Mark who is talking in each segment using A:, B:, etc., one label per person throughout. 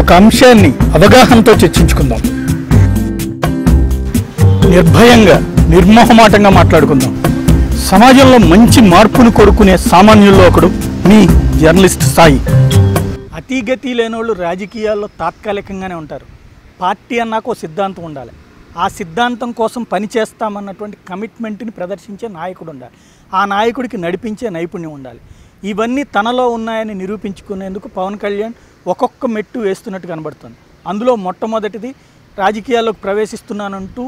A: ఒక అంశాన్ని అవగాహనతో చర్చించుకుందాం. నిర్భయంగా నిర్మోహమాటంగా మాట్లాడుకుందాం. సమాజంలో మంచి మార్పును కోరుకునే సామాన్యుల్లో ఒకడు మీ జర్నలిస్ట్ సాయి. అతిగతి లేనోళ్ళు రాజకీయాల్లో తాత్కాలికంగానే ఉంటారు. పార్టీ అన్నాకు సిద్ధాంతం ఉండాలి. ఆ సిద్ధాంతం కోసం పనిచేస్తామన్నటువంటి కమిట్మెంట్ని ప్రదర్శించే నాయకుడు ఉండాలి. ఆ నాయకుడికి నడిపించే నైపుణ్యం ఉండాలి. ఇవన్నీ తనలో ఉన్నాయని నిరూపించుకునేందుకు పవన్ కళ్యాణ్ ఒక్కొక్క మెట్టు వేస్తున్నట్టు కనబడుతుంది. అందులో మొట్టమొదటిది రాజకీయాల్లోకి ప్రవేశిస్తున్నానంటూ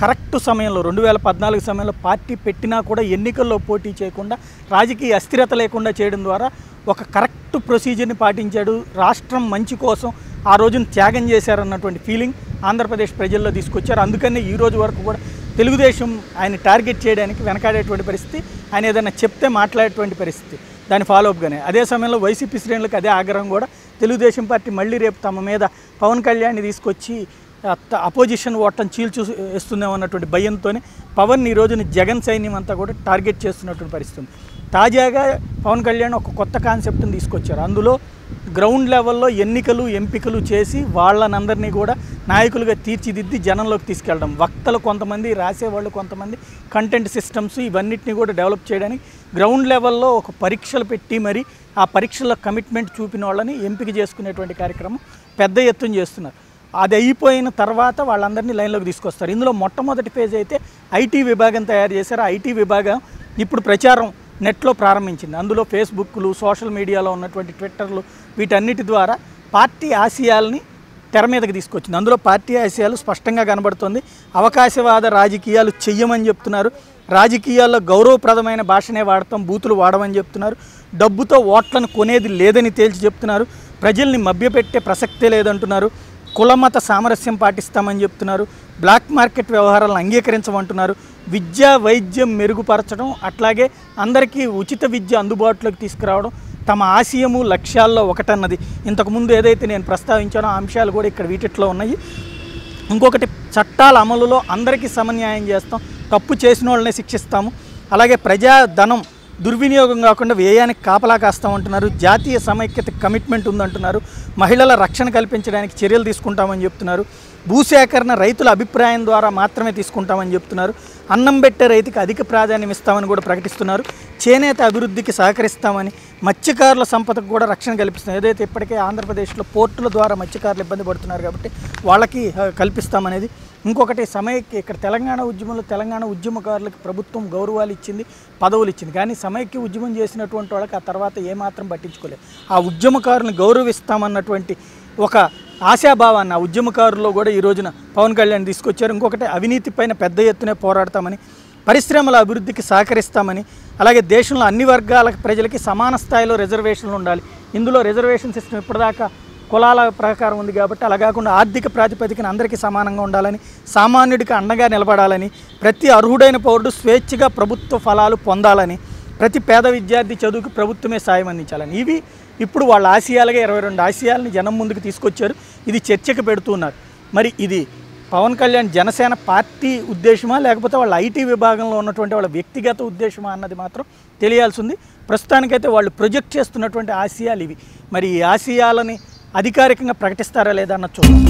A: కరెక్ట్ సమయంలో రెండు వేల పద్నాలుగు సమయంలో పార్టీ పెట్టినా కూడా ఎన్నికల్లో పోటీ చేయకుండా రాజకీయ అస్థిరత లేకుండా చేయడం ద్వారా ఒక కరెక్ట్ ప్రొసీజర్ని పాటించాడు. రాష్ట్రం మంచి కోసం ఆ రోజున త్యాగం చేశారన్నటువంటి ఫీలింగ్ ఆంధ్రప్రదేశ్ ప్రజల్లో తీసుకొచ్చారు. అందుకనే ఈ రోజు వరకు కూడా తెలుగుదేశం ఆయన టార్గెట్ చేయడానికి వెనకాడేటువంటి పరిస్థితి. ఆయన ఏదైనా చెప్తే మాట్లాడేటువంటి పరిస్థితి. దాని ఫాలోఅప్గానే అదే సమయంలో వైసీపీ శ్రేణులకు అదే ఆగ్రహం కూడా తెలుగుదేశం పార్టీ మళ్ళీ రేపు తమ మీద పవన్ కళ్యాణ్ని తీసుకొచ్చి అపోజిషన్ ఓట్లను చీల్చు వేస్తుందేమో అన్నటువంటి భయంతోనే పవన్ ఈ రోజున జగన్ సైన్యం అంతా కూడా టార్గెట్ చేస్తున్నటువంటి పరిస్థితి తాజాగా పవన్ కళ్యాణ్ ఒక కొత్త కాన్సెప్ట్ని తీసుకొచ్చారు. అందులో గ్రౌండ్ లెవెల్లో ఎన్నికలు ఎంపికలు చేసి వాళ్ళనందరినీ కూడా నాయకులుగా తీర్చిదిద్ది జనంలోకి తీసుకెళ్ళడం. వక్తలు కొంతమంది రాసేవాళ్ళు కొంతమంది కంటెంట్ సిస్టమ్స్ ఇవన్నిటిని కూడా డెవలప్ చేయడానికి గ్రౌండ్ లెవెల్లో ఒక పరీక్షలు పెట్టి మరి ఆ పరీక్షల్లో కమిట్మెంట్ చూపిన వాళ్ళని ఎంపిక చేసుకునేటువంటి కార్యక్రమం పెద్ద ఎత్తున చేస్తున్నారు. అది అయిపోయిన తర్వాత వాళ్ళందరినీ లైన్లోకి తీసుకొస్తారు. ఇందులో మొట్టమొదటి ఫేజ్ అయితే ఐటీ విభాగం తయారు చేశారు. ఆ ఐటీ విభాగం ఇప్పుడు ప్రచారం నెట్లో ప్రారంభించింది. అందులో ఫేస్బుక్లు సోషల్ మీడియాలో ఉన్నటువంటి ట్విట్టర్లు వీటన్నిటి ద్వారా పార్టీ ఆశయాల్ని తెర మీదకి తీసుకొచ్చింది. అందులో పార్టీ ఆశయాలు స్పష్టంగా కనబడుతుంది. అవకాశవాద రాజకీయాలు చెయ్యమని చెప్తున్నారు. రాజకీయాల్లో గౌరవప్రదమైన భాషనే వాడతాం బూతులు వాడమని చెప్తున్నారు. డబ్బుతో ఓట్లను కొనేది లేదని తేల్చి చెప్తున్నారు. ప్రజల్ని మభ్యపెట్టే ప్రసక్తే లేదంటున్నారు. కులమత సామరస్యం పాటిస్తామని చెప్తున్నారు. బ్లాక్ మార్కెట్ వ్యవహారాలను అంగీకరించమంటున్నారు. విద్య వైద్యం మెరుగుపరచడం అట్లాగే అందరికీ ఉచిత విద్య అందుబాటులోకి తీసుకురావడం తమ ఆశయము లక్ష్యాల్లో ఒకటన్నది. ఇంతకుముందు ఏదైతే నేను ప్రస్తావించానో అంశాలు కూడా ఇక్కడ వీటిట్లో ఉన్నాయి. ఇంకొకటి చట్టాల అమలులో అందరికీ సమన్యాయం చేస్తాం. తప్పు చేసిన వాళ్ళనే శిక్షిస్తాము. అలాగే ప్రజా ధనం దుర్వినియోగం కాకుండా వ్యయానికి కాపలా కాస్తామంటున్నారు జాతీయ సమైక్యత కమిట్మెంట్ ఉందంటున్నారు. మహిళల రక్షణ కల్పించడానికి చర్యలు తీసుకుంటామని చెప్తున్నారు. భూసేకరణ రైతుల అభిప్రాయం ద్వారా మాత్రమే తీసుకుంటామని చెప్తున్నారు. అన్నం పెట్టే రైతుకి అధిక ప్రాధాన్యం ఇస్తామని కూడా ప్రకటిస్తున్నారు. చేనేత అభివృద్ధికి సహకరిస్తామని మత్స్యకారుల సంపదకు కూడా రక్షణ కల్పిస్తుంది ఏదైతే ఇప్పటికే ఆంధ్రప్రదేశ్లో పోర్టుల ద్వారా మత్స్యకారులు ఇబ్బంది పడుతున్నారు కాబట్టి వాళ్ళకి కల్పిస్తామనేది ఇంకొకటి సమైక్య ఇక్కడ తెలంగాణ ఉద్యమంలో తెలంగాణ ఉద్యమకారులకు ప్రభుత్వం గౌరవాలు ఇచ్చింది పదవులు ఇచ్చింది. కానీ సమైక్య ఉద్యమం చేసినటువంటి వాళ్ళకి ఆ తర్వాత ఏమాత్రం పట్టించుకోలేదు. ఆ ఉద్యమకారులను గౌరవిస్తామన్నటువంటి ఒక ఆశాభావాన్ని ఆ ఉద్యమకారుల్లో కూడా ఈ రోజున పవన్ కళ్యాణ్ తీసుకొచ్చారు. ఇంకొకటి అవినీతి పైన పెద్ద ఎత్తునే పోరాడతామని పరిశ్రమల అభివృద్ధికి సహకరిస్తామని అలాగే దేశంలో అన్ని వర్గాల ప్రజలకి సమాన స్థాయిలో రిజర్వేషన్లు ఉండాలి. ఇందులో రిజర్వేషన్ సిస్టమ్ ఇప్పటిదాకా కులాల ప్రకారం ఉంది కాబట్టి అలా కాకుండా ఆర్థిక ప్రాతిపదికన అందరికీ సమానంగా ఉండాలని సామాన్యుడికి అండగా నిలబడాలని ప్రతి అర్హుడైన పౌరుడు స్వేచ్ఛగా ప్రభుత్వ ఫలాలు పొందాలని ప్రతి పేద విద్యార్థి చదువుకు ప్రభుత్వమే సాయం అందించాలని. ఇవి ఇప్పుడు వాళ్ళ ఆశయాలుగా ఇరవై రెండు ఆశయాలని జనం ముందుకు తీసుకొచ్చారు. ఇది చర్చకు పెడుతున్నారు. మరి ఇది పవన్ కళ్యాణ్ జనసేన పార్టీ ఉద్దేశమా లేకపోతే వాళ్ళ ఐటీ విభాగంలో ఉన్నటువంటి వాళ్ళ వ్యక్తిగత ఉద్దేశమా అన్నది మాత్రం తెలియాల్సి ఉంది. ప్రస్తుతానికైతే వాళ్ళు ప్రొజెక్ట్ చేస్తున్నటువంటి ఆశయాలు ఇవి. మరి ఈ ఆశయాలని అధికారికంగా ప్రకటిస్తారా లేదా అన్న చూద్దాం.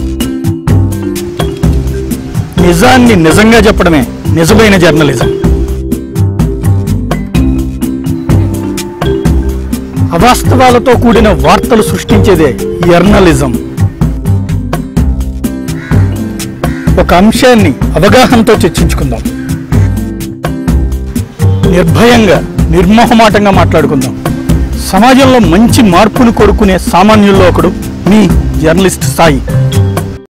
A: నిజాన్ని నిజంగా చెప్పడమే నిజమైన జర్నలిజం. అవాస్తవాలతో కూడిన వార్తలు సృష్టించేదే జర్నలిజం. ఒక అంశాన్ని అవగాహనతో చర్చించుకుందాం. నిర్భయంగా నిర్మోహమాటంగా మాట్లాడుకుందాం. సమాజంలో మంచి మార్పును కోరుకునే సామాన్యుల్లో ఒకడు మీ జర్నలిస్ట్ సాయి